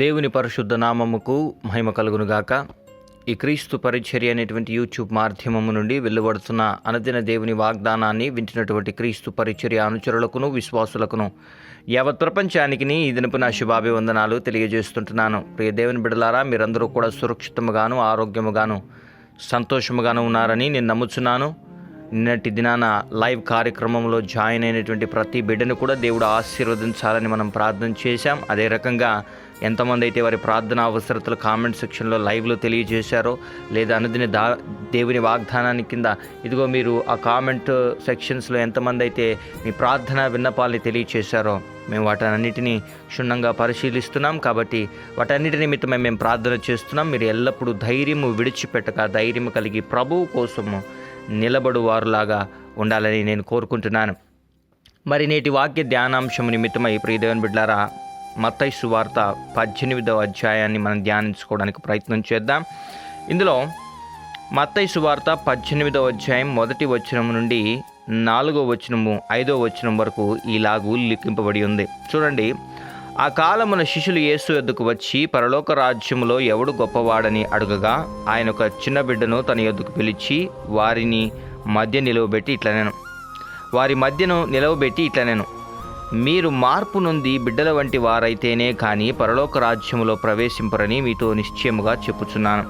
దేవుని పరిశుద్ధ నామముకు మహిమ కలుగునుగాక ఈ క్రీస్తు పరిచర్య అనేటువంటి యూట్యూబ్ మాధ్యమము నుండి వెలువడుతున్న అనదిన దేవుని వాగ్దానాన్ని వింటున్నటువంటి క్రీస్తు పరిచర్య అనుచరులకును విశ్వాసులకును యావత్ ప్రపంచానికి ఈ దినపు నా శుభాభివందనాలు తెలియజేస్తుంటున్నాను ప్రియ దేవుని బిడలారా మీరందరూ కూడా సురక్షితముగాను ఆరోగ్యముగాను సంతోషముగాను ఉన్నారని నేను నమ్ముచున్నాను నిన్నటి దినాన లైవ్ కార్యక్రమంలో జాయిన్ అయినటువంటి ప్రతి బిడ్డను కూడా దేవుడు ఆశీర్వదించాలని మనం ప్రార్థన చేశాం అదే రకంగా ఎంతమంది అయితే వారి ప్రార్థన అవసరతలు కామెంట్ సెక్షన్లో లైవ్లో తెలియజేశారో లేదా అనుదిన దా దేవుని వాగ్దానాన్ని కింద ఇదిగో మీరు ఆ కామెంట్ సెక్షన్స్లో ఎంతమంది అయితే మీ ప్రార్థన విన్నపాలని తెలియజేశారో మేము వాటన్నిటినీ క్షుణ్ణంగా పరిశీలిస్తున్నాం కాబట్టి వాటన్నిటి నిమిత్తమే మేము ప్రార్థన చేస్తున్నాం మీరు ఎల్లప్పుడూ ధైర్యము విడిచిపెట్టక ధైర్యం కలిగి ప్రభువు కోసము నిలబడు వారులాగా ఉండాలని నేను కోరుకుంటున్నాను మరి నేటి వాక్య ధ్యానాంశం నిమిత్తమై ప్రియదేవన్ బిడ్లారా మత్తై సువార్త పద్దెనిమిదవ అధ్యాయాన్ని మనం ధ్యానించుకోవడానికి ప్రయత్నం చేద్దాం ఇందులో మత్తై సువార్త పద్దెనిమిదవ అధ్యాయం మొదటి వచనం నుండి నాలుగో వచనము ఐదో వచనం వరకు ఇలాగూ లిఖింపబడి ఉంది చూడండి ఆ కాలమున శిష్యులు యేసు ఎద్దుకు వచ్చి పరలోక రాజ్యములో ఎవడు గొప్పవాడని అడుగగా ఆయన ఒక చిన్న బిడ్డను తన ఎద్దుకు పిలిచి వారిని మధ్య నిలవబెట్టి ఇట్లనేను వారి మధ్యను నిలవబెట్టి ఇట్లనేను మీరు మార్పు నుండి బిడ్డల వంటి వారైతేనే కానీ పరలోక రాజ్యములో ప్రవేశింపరని మీతో నిశ్చయముగా చెప్పుచున్నాను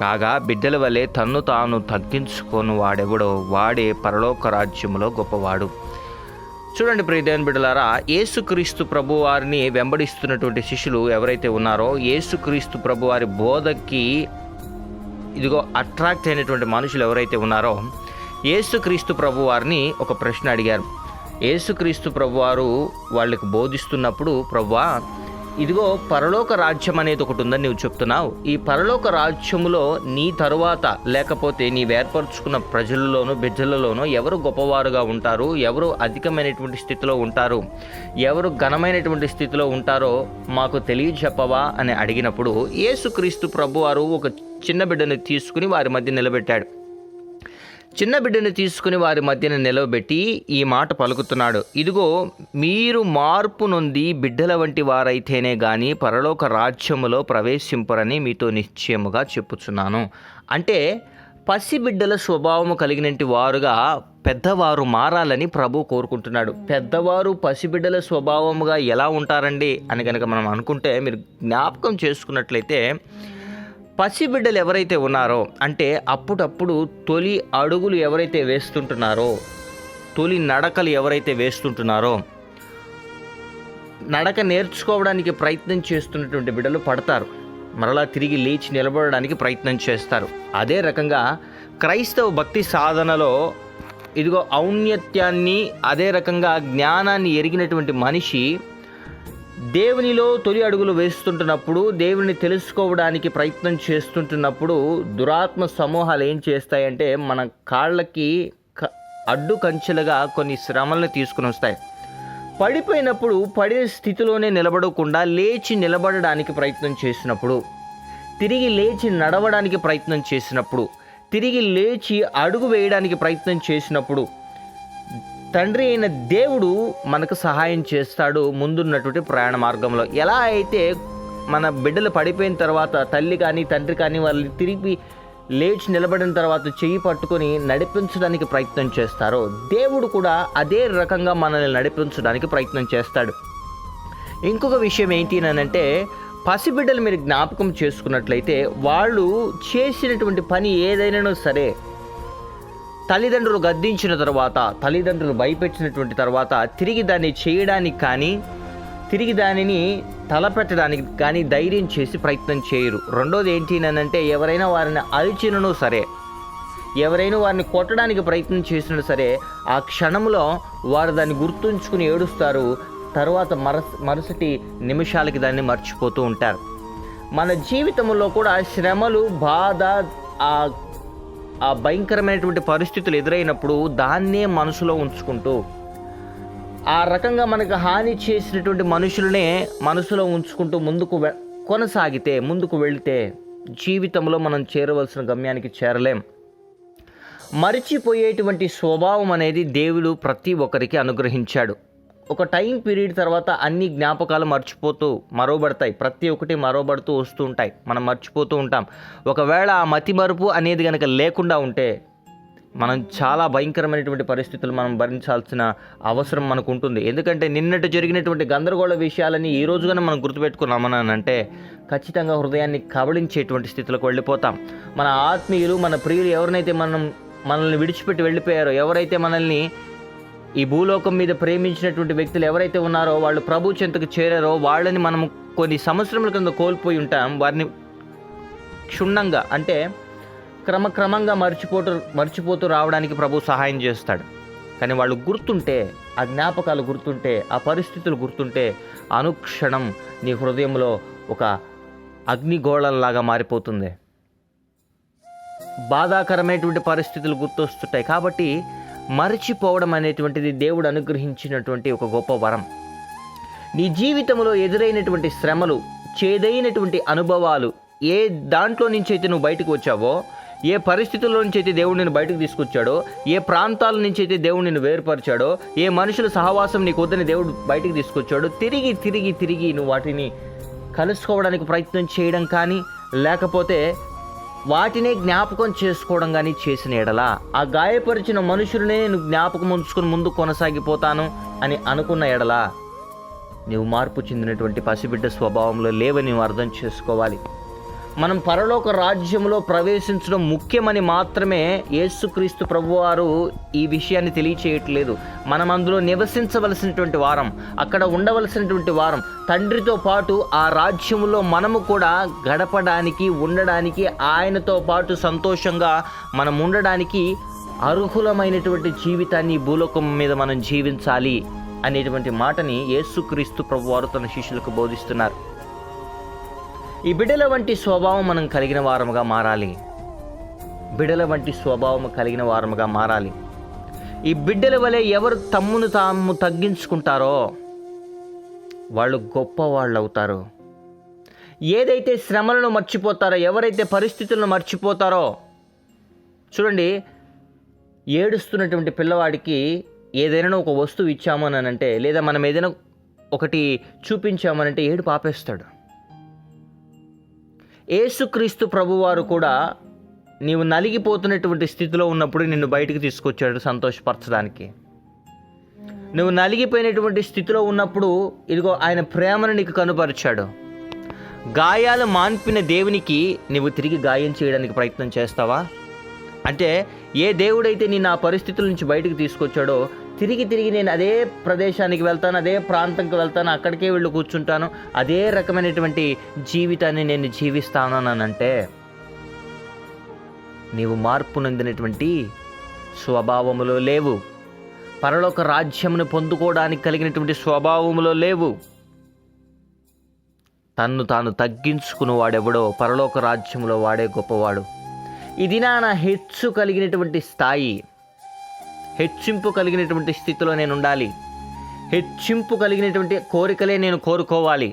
కాగా బిడ్డల వలె తన్ను తాను తగ్గించుకొని వాడెవడో వాడే పరలోక రాజ్యములో గొప్పవాడు చూడండి ప్రియదేవన్ బిడ్డలారా ఏసుక్రీస్తు ప్రభు వారిని వెంబడిస్తున్నటువంటి శిష్యులు ఎవరైతే ఉన్నారో ఏసుక్రీస్తు ప్రభు వారి బోధకి ఇదిగో అట్రాక్ట్ అయినటువంటి మనుషులు ఎవరైతే ఉన్నారో ఏసుక్రీస్తు ప్రభు వారిని ఒక ప్రశ్న అడిగారు యేసుక్రీస్తు ప్రభువారు వాళ్ళకి బోధిస్తున్నప్పుడు ప్రవ్వా ఇదిగో పరలోక రాజ్యం అనేది ఒకటి ఉందని నువ్వు చెప్తున్నావు ఈ పరలోక రాజ్యములో నీ తరువాత లేకపోతే నీ ఏర్పరచుకున్న ప్రజలలోనూ బిడ్డలలోనూ ఎవరు గొప్పవారుగా ఉంటారు ఎవరు అధికమైనటువంటి స్థితిలో ఉంటారు ఎవరు ఘనమైనటువంటి స్థితిలో ఉంటారో మాకు తెలియజెప్పవా అని అడిగినప్పుడు యేసుక్రీస్తు ప్రభువారు ఒక చిన్న బిడ్డను తీసుకుని వారి మధ్య నిలబెట్టాడు చిన్న బిడ్డను తీసుకుని వారి మధ్యన నిలవబెట్టి ఈ మాట పలుకుతున్నాడు ఇదిగో మీరు మార్పు నొంది బిడ్డల వంటి వారైతేనే గాని పరలోక రాజ్యములో ప్రవేశింపరని మీతో నిశ్చయముగా చెప్పుచున్నాను అంటే పసిబిడ్డల స్వభావము కలిగిన వారుగా పెద్దవారు మారాలని ప్రభు కోరుకుంటున్నాడు పెద్దవారు పసిబిడ్డల స్వభావముగా ఎలా ఉంటారండి అని కనుక మనం అనుకుంటే మీరు జ్ఞాపకం చేసుకున్నట్లయితే పసిబిడ్డలు ఎవరైతే ఉన్నారో అంటే అప్పుడప్పుడు తొలి అడుగులు ఎవరైతే వేస్తుంటున్నారో తొలి నడకలు ఎవరైతే వేస్తుంటున్నారో నడక నేర్చుకోవడానికి ప్రయత్నం చేస్తున్నటువంటి బిడ్డలు పడతారు మరలా తిరిగి లేచి నిలబడడానికి ప్రయత్నం చేస్తారు అదే రకంగా క్రైస్తవ భక్తి సాధనలో ఇదిగో ఔన్నత్యాన్ని అదే రకంగా జ్ఞానాన్ని ఎరిగినటువంటి మనిషి దేవునిలో తొలి అడుగులు వేస్తుంటున్నప్పుడు దేవుని తెలుసుకోవడానికి ప్రయత్నం చేస్తుంటున్నప్పుడు దురాత్మ సమూహాలు ఏం చేస్తాయంటే మన కాళ్ళకి అడ్డు కంచెలుగా కొన్ని శ్రమలను తీసుకుని వస్తాయి పడిపోయినప్పుడు పడే స్థితిలోనే నిలబడకుండా లేచి నిలబడడానికి ప్రయత్నం చేసినప్పుడు తిరిగి లేచి నడవడానికి ప్రయత్నం చేసినప్పుడు తిరిగి లేచి అడుగు వేయడానికి ప్రయత్నం చేసినప్పుడు తండ్రి అయిన దేవుడు మనకు సహాయం చేస్తాడు ముందున్నటువంటి ప్రయాణ మార్గంలో ఎలా అయితే మన బిడ్డలు పడిపోయిన తర్వాత తల్లి కానీ తండ్రి కానీ వాళ్ళని తిరిగి లేచి నిలబడిన తర్వాత చెయ్యి పట్టుకొని నడిపించడానికి ప్రయత్నం చేస్తారో దేవుడు కూడా అదే రకంగా మనల్ని నడిపించడానికి ప్రయత్నం చేస్తాడు ఇంకొక విషయం ఏంటి అంటే పసిబిడ్డలు మీరు జ్ఞాపకం చేసుకున్నట్లయితే వాళ్ళు చేసినటువంటి పని ఏదైనా సరే తల్లిదండ్రులు గద్దించిన తర్వాత తల్లిదండ్రులు భయపెట్టినటువంటి తర్వాత తిరిగి దాన్ని చేయడానికి కానీ తిరిగి దానిని తలపెట్టడానికి కానీ ధైర్యం చేసి ప్రయత్నం చేయరు రెండోది ఏంటి అంటే ఎవరైనా వారిని అరిచినను సరే ఎవరైనా వారిని కొట్టడానికి ప్రయత్నం చేసినా సరే ఆ క్షణంలో వారు దాన్ని గుర్తుంచుకుని ఏడుస్తారు తర్వాత మరస్ మరుసటి నిమిషాలకి దాన్ని మర్చిపోతూ ఉంటారు మన జీవితంలో కూడా శ్రమలు బాధ ఆ ఆ భయంకరమైనటువంటి పరిస్థితులు ఎదురైనప్పుడు దాన్నే మనసులో ఉంచుకుంటూ ఆ రకంగా మనకు హాని చేసినటువంటి మనుషులనే మనసులో ఉంచుకుంటూ ముందుకు కొనసాగితే ముందుకు వెళితే జీవితంలో మనం చేరవలసిన గమ్యానికి చేరలేం మరిచిపోయేటువంటి స్వభావం అనేది దేవుడు ప్రతి ఒక్కరికి అనుగ్రహించాడు ఒక టైం పీరియడ్ తర్వాత అన్ని జ్ఞాపకాలు మర్చిపోతూ మరోబడతాయి ప్రతి ఒక్కటి మరోబడుతూ వస్తూ ఉంటాయి మనం మర్చిపోతూ ఉంటాం ఒకవేళ ఆ మతి మరుపు అనేది కనుక లేకుండా ఉంటే మనం చాలా భయంకరమైనటువంటి పరిస్థితులు మనం భరించాల్సిన అవసరం మనకు ఉంటుంది ఎందుకంటే నిన్నటి జరిగినటువంటి గందరగోళ విషయాలని ఈ రోజుగానే మనం గుర్తుపెట్టుకున్నామని అంటే ఖచ్చితంగా హృదయాన్ని కబళించేటువంటి స్థితిలోకి వెళ్ళిపోతాం మన ఆత్మీయులు మన ప్రియులు ఎవరినైతే మనం మనల్ని విడిచిపెట్టి వెళ్ళిపోయారో ఎవరైతే మనల్ని ఈ భూలోకం మీద ప్రేమించినటువంటి వ్యక్తులు ఎవరైతే ఉన్నారో వాళ్ళు ప్రభు చెంతకు చేరారో వాళ్ళని మనం కొన్ని సంవత్సరముల కింద కోల్పోయి ఉంటాం వారిని క్షుణ్ణంగా అంటే క్రమక్రమంగా మర్చిపోతూ మర్చిపోతూ రావడానికి ప్రభు సహాయం చేస్తాడు కానీ వాళ్ళు గుర్తుంటే ఆ జ్ఞాపకాలు గుర్తుంటే ఆ పరిస్థితులు గుర్తుంటే అనుక్షణం నీ హృదయంలో ఒక అగ్నిగోళంలాగా మారిపోతుంది బాధాకరమైనటువంటి పరిస్థితులు గుర్తొస్తుంటాయి కాబట్టి మరచిపోవడం అనేటువంటిది దేవుడు అనుగ్రహించినటువంటి ఒక గొప్ప వరం నీ జీవితంలో ఎదురైనటువంటి శ్రమలు చేదైనటువంటి అనుభవాలు ఏ దాంట్లో నుంచి అయితే నువ్వు బయటకు వచ్చావో ఏ పరిస్థితుల్లో నుంచి అయితే దేవుడు నేను బయటకు తీసుకొచ్చాడో ఏ ప్రాంతాల నుంచి అయితే దేవుడు నేను వేరుపరిచాడో ఏ మనుషుల సహవాసం నీకు వద్దని దేవుడు బయటకు తీసుకొచ్చాడో తిరిగి తిరిగి తిరిగి నువ్వు వాటిని కలుసుకోవడానికి ప్రయత్నం చేయడం కానీ లేకపోతే వాటినే జ్ఞాపకం చేసుకోవడం కానీ చేసిన ఎడలా ఆ గాయపరిచిన మనుషులనే నేను జ్ఞాపకం ఉంచుకుని ముందు కొనసాగిపోతాను అని అనుకున్న ఎడల నువ్వు మార్పు చెందినటువంటి పసిబిడ్డ స్వభావంలో లేవని నువ్వు అర్థం చేసుకోవాలి మనం పరలోక రాజ్యంలో ప్రవేశించడం ముఖ్యమని మాత్రమే యేసుక్రీస్తు ప్రభువారు ఈ విషయాన్ని తెలియచేయట్లేదు మనం అందులో నివసించవలసినటువంటి వారం అక్కడ ఉండవలసినటువంటి వారం తండ్రితో పాటు ఆ రాజ్యంలో మనము కూడా గడపడానికి ఉండడానికి ఆయనతో పాటు సంతోషంగా మనం ఉండడానికి అర్హులమైనటువంటి జీవితాన్ని భూలోకం మీద మనం జీవించాలి అనేటువంటి మాటని యేసుక్రీస్తు ప్రభువారు తన శిష్యులకు బోధిస్తున్నారు ఈ బిడల వంటి స్వభావం మనం కలిగిన వారముగా మారాలి బిడల వంటి స్వభావం కలిగిన వారముగా మారాలి ఈ బిడ్డల వలె ఎవరు తమ్మును తాము తగ్గించుకుంటారో వాళ్ళు గొప్ప వాళ్ళు అవుతారు ఏదైతే శ్రమలను మర్చిపోతారో ఎవరైతే పరిస్థితులను మర్చిపోతారో చూడండి ఏడుస్తున్నటువంటి పిల్లవాడికి ఏదైనా ఒక వస్తువు ఇచ్చామని అంటే లేదా మనం ఏదైనా ఒకటి చూపించామనంటే ఏడు పాపేస్తాడు ఏసుక్రీస్తు ప్రభువారు కూడా నీవు నలిగిపోతున్నటువంటి స్థితిలో ఉన్నప్పుడు నిన్ను బయటికి తీసుకొచ్చాడు సంతోషపరచడానికి నువ్వు నలిగిపోయినటువంటి స్థితిలో ఉన్నప్పుడు ఇదిగో ఆయన ప్రేమను నీకు కనుపరిచాడు గాయాలు మాన్పిన దేవునికి నువ్వు తిరిగి గాయం చేయడానికి ప్రయత్నం చేస్తావా అంటే ఏ దేవుడైతే నేను ఆ పరిస్థితుల నుంచి బయటకు తీసుకొచ్చాడో తిరిగి తిరిగి నేను అదే ప్రదేశానికి వెళ్తాను అదే ప్రాంతంకి వెళ్తాను అక్కడికే వెళ్ళి కూర్చుంటాను అదే రకమైనటువంటి జీవితాన్ని నేను జీవిస్తాను అంటే నీవు మార్పు నొందినటువంటి స్వభావములో లేవు పరలోక రాజ్యమును పొందుకోవడానికి కలిగినటువంటి స్వభావములో లేవు తన్ను తాను తగ్గించుకుని వాడెవడో పరలోక రాజ్యములో వాడే గొప్పవాడు ఇది నా హెచ్చు కలిగినటువంటి స్థాయి హెచ్చింపు కలిగినటువంటి స్థితిలో నేను ఉండాలి హెచ్చింపు కలిగినటువంటి కోరికలే నేను కోరుకోవాలి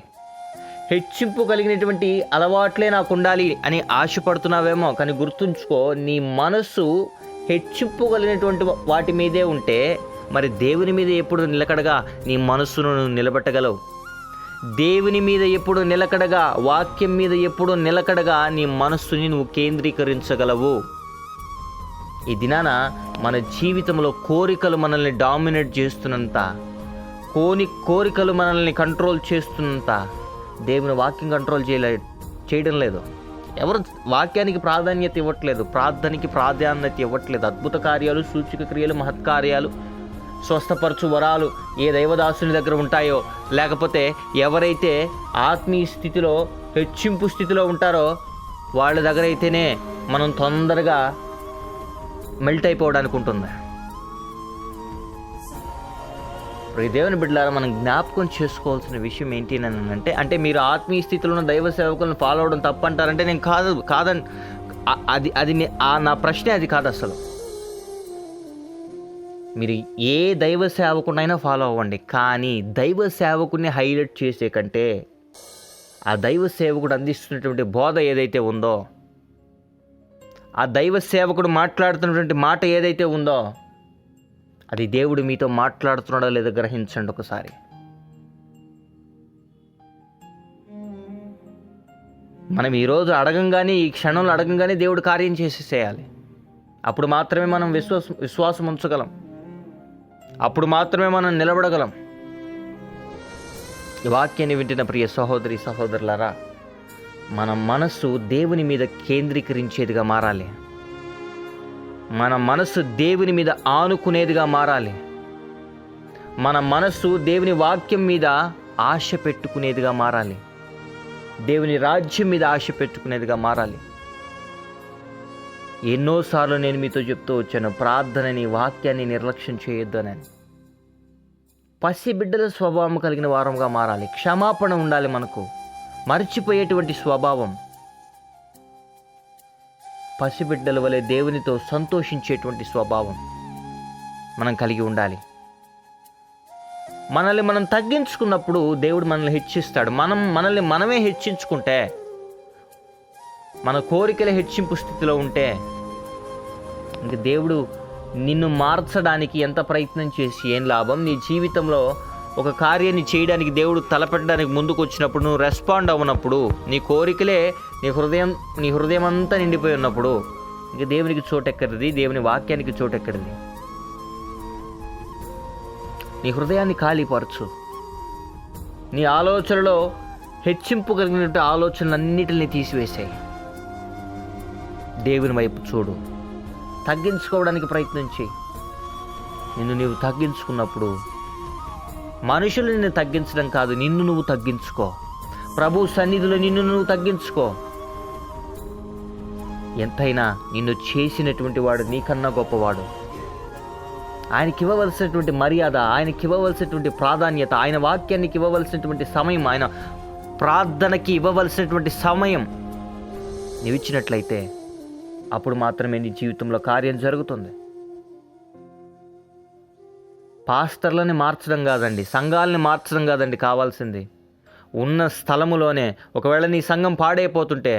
హెచ్చింపు కలిగినటువంటి అలవాట్లే నాకు ఉండాలి అని ఆశపడుతున్నావేమో కానీ గుర్తుంచుకో నీ మనస్సు హెచ్చింపు కలిగినటువంటి వాటి మీదే ఉంటే మరి దేవుని మీద ఎప్పుడు నిలకడగా నీ మనస్సును నిలబెట్టగలవు దేవుని మీద ఎప్పుడు నిలకడగా వాక్యం మీద ఎప్పుడు నిలకడగా నీ మనస్సుని నువ్వు కేంద్రీకరించగలవు ఈ దినాన మన జీవితంలో కోరికలు మనల్ని డామినేట్ చేస్తున్నంత కోని కోరికలు మనల్ని కంట్రోల్ చేస్తున్నంత దేవుని వాక్యం కంట్రోల్ చేయలే చేయడం లేదు ఎవరు వాక్యానికి ప్రాధాన్యత ఇవ్వట్లేదు ప్రార్థనకి ప్రాధాన్యత ఇవ్వట్లేదు అద్భుత కార్యాలు సూచిక క్రియలు మహత్కార్యాలు స్వస్థపరచు వరాలు ఏ దైవదాసుని దగ్గర ఉంటాయో లేకపోతే ఎవరైతే ఆత్మీయ స్థితిలో హెచ్చింపు స్థితిలో ఉంటారో వాళ్ళ దగ్గర అయితేనే మనం తొందరగా మెల్ట్ అయిపోవడానికి ఉంటుంది ఇప్పుడు దేవుని బిడ్డలారా మనం జ్ఞాపకం చేసుకోవాల్సిన విషయం ఏంటి అని అంటే అంటే మీరు ఆత్మీయ స్థితిలో ఉన్న దైవ సేవకులను ఫాలో అవ్వడం తప్పంటారంటే నేను కాదు కాదని అది అది నా ప్రశ్నే అది కాదు అసలు మీరు ఏ దైవ సేవకునైనా ఫాలో అవ్వండి కానీ దైవ సేవకుని హైలైట్ చేసే కంటే ఆ దైవ సేవకుడు అందిస్తున్నటువంటి బోధ ఏదైతే ఉందో ఆ దైవ సేవకుడు మాట్లాడుతున్నటువంటి మాట ఏదైతే ఉందో అది దేవుడు మీతో మాట్లాడుతున్నాడో లేదో గ్రహించండి ఒకసారి మనం ఈరోజు అడగంగానే ఈ క్షణంలో అడగంగానే దేవుడు కార్యం చేయాలి అప్పుడు మాత్రమే మనం విశ్వాసం విశ్వాసం ఉంచగలం అప్పుడు మాత్రమే మనం నిలబడగలం వాక్యాన్ని వింటున్న ప్రియ సహోదరి సహోదరులారా మన మనస్సు దేవుని మీద కేంద్రీకరించేదిగా మారాలి మన మనస్సు దేవుని మీద ఆనుకునేదిగా మారాలి మన మనస్సు దేవుని వాక్యం మీద ఆశ పెట్టుకునేదిగా మారాలి దేవుని రాజ్యం మీద ఆశ పెట్టుకునేదిగా మారాలి ఎన్నోసార్లు నేను మీతో చెప్తూ వచ్చాను ప్రార్థనని వాక్యాన్ని నిర్లక్ష్యం చేయొద్దు పసి పసిబిడ్డల స్వభావం కలిగిన వారంగా మారాలి క్షమాపణ ఉండాలి మనకు మర్చిపోయేటువంటి స్వభావం పసిబిడ్డల వలె దేవునితో సంతోషించేటువంటి స్వభావం మనం కలిగి ఉండాలి మనల్ని మనం తగ్గించుకున్నప్పుడు దేవుడు మనల్ని హెచ్చిస్తాడు మనం మనల్ని మనమే హెచ్చించుకుంటే మన కోరికల హెచ్చింపు స్థితిలో ఉంటే ఇంక దేవుడు నిన్ను మార్చడానికి ఎంత ప్రయత్నం చేసి ఏం లాభం నీ జీవితంలో ఒక కార్యాన్ని చేయడానికి దేవుడు తలపెట్టడానికి ముందుకు వచ్చినప్పుడు నువ్వు రెస్పాండ్ అవునప్పుడు నీ కోరికలే నీ హృదయం నీ హృదయం అంతా నిండిపోయి ఉన్నప్పుడు ఇంక దేవునికి చోటెక్కరిది దేవుని వాక్యానికి చోటెక్కరిది నీ హృదయాన్ని ఖాళీపరచు నీ ఆలోచనలో హెచ్చింపు కలిగినటువంటి ఆలోచనలన్నిటిని తీసివేసాయి దేవుని వైపు చూడు తగ్గించుకోవడానికి ప్రయత్నించి నిన్ను నీవు తగ్గించుకున్నప్పుడు మనుషులు నిన్ను తగ్గించడం కాదు నిన్ను నువ్వు తగ్గించుకో ప్రభు సన్నిధిలో నిన్ను నువ్వు తగ్గించుకో ఎంతైనా నిన్ను చేసినటువంటి వాడు నీకన్నా గొప్పవాడు ఆయనకి ఇవ్వవలసినటువంటి మర్యాద ఆయనకి ఇవ్వవలసినటువంటి ప్రాధాన్యత ఆయన వాక్యానికి ఇవ్వవలసినటువంటి సమయం ఆయన ప్రార్థనకి ఇవ్వవలసినటువంటి సమయం నువ్వు ఇచ్చినట్లయితే అప్పుడు మాత్రమే నీ జీవితంలో కార్యం జరుగుతుంది పాస్తర్లని మార్చడం కాదండి సంఘాలని మార్చడం కాదండి కావాల్సింది ఉన్న స్థలములోనే ఒకవేళ నీ సంఘం పాడైపోతుంటే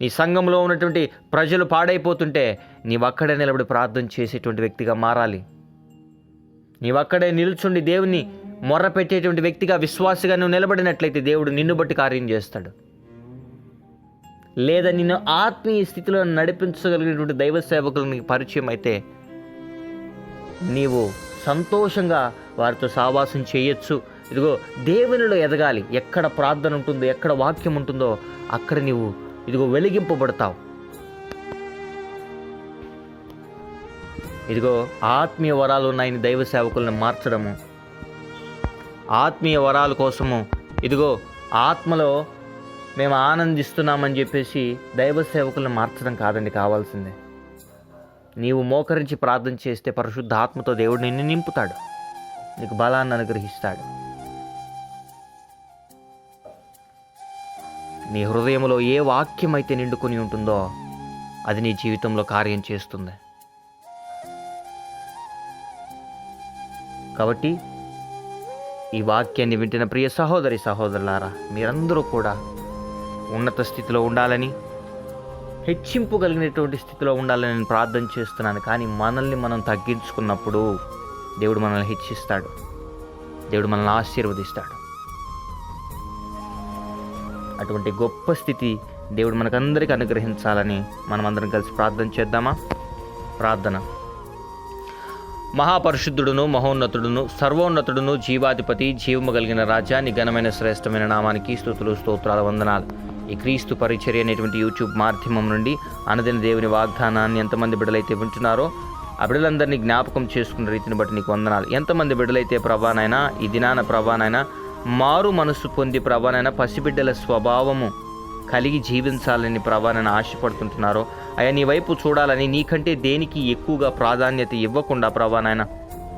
నీ సంఘంలో ఉన్నటువంటి ప్రజలు పాడైపోతుంటే నీవక్కడే నిలబడి ప్రార్థన చేసేటువంటి వ్యక్తిగా మారాలి నీవక్కడే నిల్చుండి దేవుని మొర్ర పెట్టేటువంటి వ్యక్తిగా విశ్వాసగా నువ్వు నిలబడినట్లయితే దేవుడు నిన్ను బట్టి కార్యం చేస్తాడు లేదా నిన్ను ఆత్మీయ స్థితిలో నడిపించగలిగినటువంటి దైవ సేవకులకు పరిచయం అయితే నీవు సంతోషంగా వారితో సావాసం చేయొచ్చు ఇదిగో దేవునిలో ఎదగాలి ఎక్కడ ప్రార్థన ఉంటుందో ఎక్కడ వాక్యం ఉంటుందో అక్కడ నీవు ఇదిగో వెలిగింపబడతావు ఇదిగో ఆత్మీయ వరాలు ఉన్నాయని దైవ సేవకులను మార్చడము ఆత్మీయ వరాల కోసము ఇదిగో ఆత్మలో మేము ఆనందిస్తున్నామని చెప్పేసి దైవ సేవకులను మార్చడం కాదండి కావాల్సిందే నీవు మోకరించి ప్రార్థన చేస్తే పరిశుద్ధ ఆత్మతో దేవుడు నిన్ను నింపుతాడు నీకు బలాన్ని అనుగ్రహిస్తాడు నీ హృదయంలో ఏ వాక్యం అయితే నిండుకొని ఉంటుందో అది నీ జీవితంలో కార్యం చేస్తుంది కాబట్టి ఈ వాక్యాన్ని వింటున్న ప్రియ సహోదరి సహోదరులారా మీరందరూ కూడా ఉన్నత స్థితిలో ఉండాలని హెచ్చింపు కలిగినటువంటి స్థితిలో ఉండాలని నేను ప్రార్థన చేస్తున్నాను కానీ మనల్ని మనం తగ్గించుకున్నప్పుడు దేవుడు మనల్ని హెచ్చిస్తాడు దేవుడు మనల్ని ఆశీర్వదిస్తాడు అటువంటి గొప్ప స్థితి దేవుడు మనకందరికి అనుగ్రహించాలని మనమందరం కలిసి ప్రార్థన చేద్దామా ప్రార్థన మహాపరిశుద్ధుడును మహోన్నతుడును సర్వోన్నతుడును జీవాధిపతి జీవము కలిగిన రాజా నిఘనమైన శ్రేష్టమైన నామానికి స్థుతులు స్తోత్రాలు వందనాలు ఈ క్రీస్తు పరిచర్య అనేటువంటి యూట్యూబ్ మాధ్యమం నుండి అనదిన దేవుని వాగ్దానాన్ని ఎంతమంది బిడ్డలైతే వింటున్నారో ఆ బిడ్డలందరినీ జ్ఞాపకం చేసుకున్న రీతిని బట్టి నీకు వందనాలు ఎంతమంది బిడ్డలైతే ప్రభానైనా ఈ దినాన ప్రభానైనా మారు మనసు పొంది ప్రభానైనా పసిబిడ్డల స్వభావము కలిగి జీవించాలని ప్రభానైనా ఆశపడుతుంటున్నారో అయా నీ వైపు చూడాలని నీకంటే దేనికి ఎక్కువగా ప్రాధాన్యత ఇవ్వకుండా ప్రభానైనా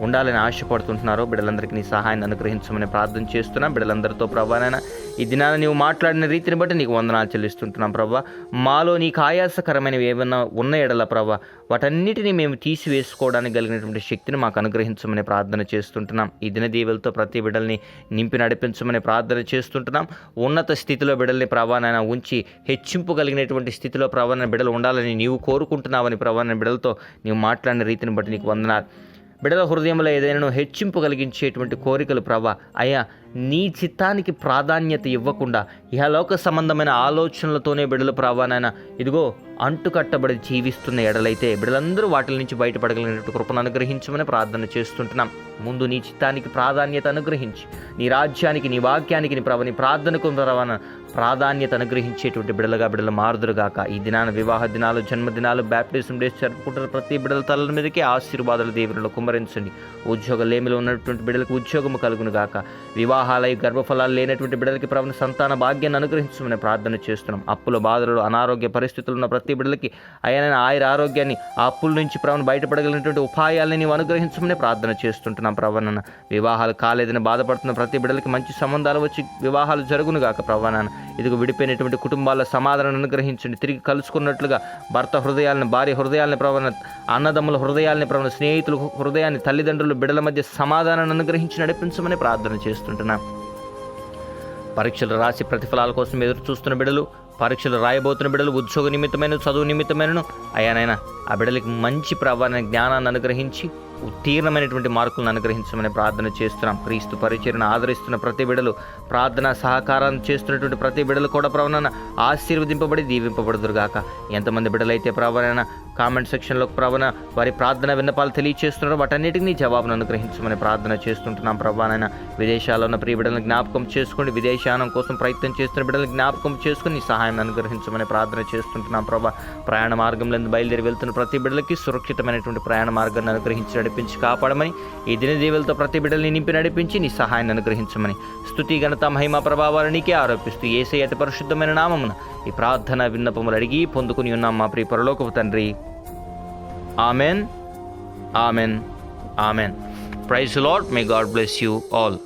ఉండాలని ఆశపడుతుంటున్నారు బిడ్డలందరికీ నీ సహాయాన్ని అనుగ్రహించమని ప్రార్థన చేస్తున్నాం బిడ్డలందరితో ప్రభానైనా ఈ దినాన్ని నీవు మాట్లాడిన రీతిని బట్టి నీకు వందనాలు చెల్లిస్తుంటున్నాం ప్రభా మాలో నీకు ఆయాసకరమైనవి ఏమైనా ఉన్న ఎడల ప్రభా వాటన్నిటిని మేము తీసివేసుకోవడానికి కలిగినటువంటి శక్తిని మాకు అనుగ్రహించమని ప్రార్థన చేస్తుంటున్నాం ఈ దిన దీవులతో ప్రతి బిడ్డల్ని నింపి నడిపించమని ప్రార్థన చేస్తుంటున్నాం ఉన్నత స్థితిలో బిడ్డల్ని ప్రవాణాన ఉంచి హెచ్చింపు కలిగినటువంటి స్థితిలో ప్రవాణ బిడ్డలు ఉండాలని నీవు కోరుకుంటున్నావని ప్రవాణ బిడ్డలతో నీవు మాట్లాడిన రీతిని బట్టి నీకు వందనాలు బిడల హృదయంలో ఏదైనా హెచ్చింపు కలిగించేటువంటి కోరికలు ప్రభా అయ్యా నీ చిత్తానికి ప్రాధాన్యత ఇవ్వకుండా ఇహలోక సంబంధమైన ఆలోచనలతోనే బిడలు ప్రావానైనా ఇదిగో అంటుకట్టబడి జీవిస్తున్న ఎడలైతే బిడలందరూ వాటి నుంచి బయటపడగలిగినట్టు కృపను అనుగ్రహించమని ప్రార్థన చేస్తుంటున్నాం ముందు నీ చిత్తానికి ప్రాధాన్యత అనుగ్రహించి నీ రాజ్యానికి నీ వాక్యానికి నీ ప్రభ నీ ప్రార్థనకు తర్వాత ప్రాధాన్యత అనుగ్రహించేటువంటి బిడలుగా బిడలు మారుదురుగాక ఈ దినాన వివాహ దినాలు జన్మదినాలు బ్యాప్టిజం డేస్ జరుపుకుంటున్న ప్రతి బిడల తల మీదకి ఆశీర్వాదాలు దేవునిలో కుమరించండి ఉద్యోగ లేమిలో ఉన్నటువంటి బిడలకు ఉద్యోగము కలుగునుగాక వివాహ వివాహాలై గర్భఫలాలు లేనటువంటి బిడ్డలకి ప్రవణ సంతాన భాగ్యాన్ని అనుగ్రహించమని ప్రార్థన చేస్తున్నాం అప్పుల బాధలు అనారోగ్య పరిస్థితులు ఉన్న ప్రతి బిడ్డలకి ఆయన ఆయుర ఆరోగ్యాన్ని ఆ అప్పుల నుంచి ప్రవణ బయటపడగలిగినటువంటి ఉపాయాలని నీవు అనుగ్రహించమని ప్రార్థన చేస్తుంటున్నాం ప్రవణన వివాహాలు కాలేదని బాధపడుతున్న ప్రతి బిడ్డలకి మంచి సంబంధాలు వచ్చి వివాహాలు జరుగును గాక ప్రవణన ఇది విడిపోయినటువంటి కుటుంబాల సమాధానం అనుగ్రహించండి తిరిగి కలుసుకున్నట్లుగా భర్త హృదయాలను భార్య హృదయాలను ప్రవణ అన్నదమ్ముల హృదయాలని ప్రవణ స్నేహితులు హృదయాన్ని తల్లిదండ్రులు బిడ్డల మధ్య సమాధానాన్ని అనుగ్రహించి నడిపించమని ప్రార్థన చేస్తుంటున్నాం ప్రకటన పరీక్షలు రాసి ప్రతిఫలాల కోసం ఎదురు చూస్తున్న బిడలు పరీక్షలు రాయబోతున్న బిడ్డలు ఉద్యోగ నిమిత్తమైన చదువు నిమిత్తమైనను అయ్యానైనా ఆ బిడలకి మంచి ప్రవాణ జ్ఞానాన్ని అనుగ్రహించి ఉత్తీర్ణమైనటువంటి మార్కులను అనుగ్రహించమని ప్రార్థన చేస్తున్నాం క్రీస్తు పరిచయను ఆదరిస్తున్న ప్రతి బిడలు ప్రార్థన సహకారాన్ని చేస్తున్నటువంటి ప్రతి బిడలు కూడా ప్రవణన ఆశీర్వదింపబడి దీవింపబడుదురుగాక ఎంతమంది బిడలైతే ప్రవణన కామెంట్ సెక్షన్లో ప్రవణ వారి ప్రార్థన విన్నపాలు తెలియజేస్తున్నారు వాటన్నిటికీ జవాబును అనుగ్రహించమని ప్రార్థన చేస్తుంటున్నాం ప్రభానైనా విదేశాల్లో ఉన్న ప్రియ జ్ఞాపకం చేసుకోండి విదేశానం కోసం ప్రయత్నం చేస్తున్న బిడ్డలను జ్ఞాపకం చేసుకుని సహాయం అనుగ్రహించమని ప్రార్థన చేస్తుంటున్నాం ప్రభా ప్రయాణ మార్గంలో బయలుదేరి వెళ్తున్న ప్రతి బిడ్డలకి సురక్షితమైనటువంటి ప్రయాణ మార్గాన్ని అనుగ్రహించి నడిపించి కాపాడమని ఈ దిన దేవులతో ప్రతి బిడ్డల్ని నింపి నడిపించి నీ సహాయాన్ని అనుగ్రహించమని స్థుతి ఘనత మహిమ ప్రభావాలు నీకే ఆరోపిస్తూ ఏసే అతి పరిశుద్ధమైన నామమున ఈ ప్రార్థన విన్నపములు అడిగి పొందుకుని ఉన్నాం మా ప్రియ పరలోకపు తండ్రి Amen. Amen. Amen. Praise the Lord. May God bless you all.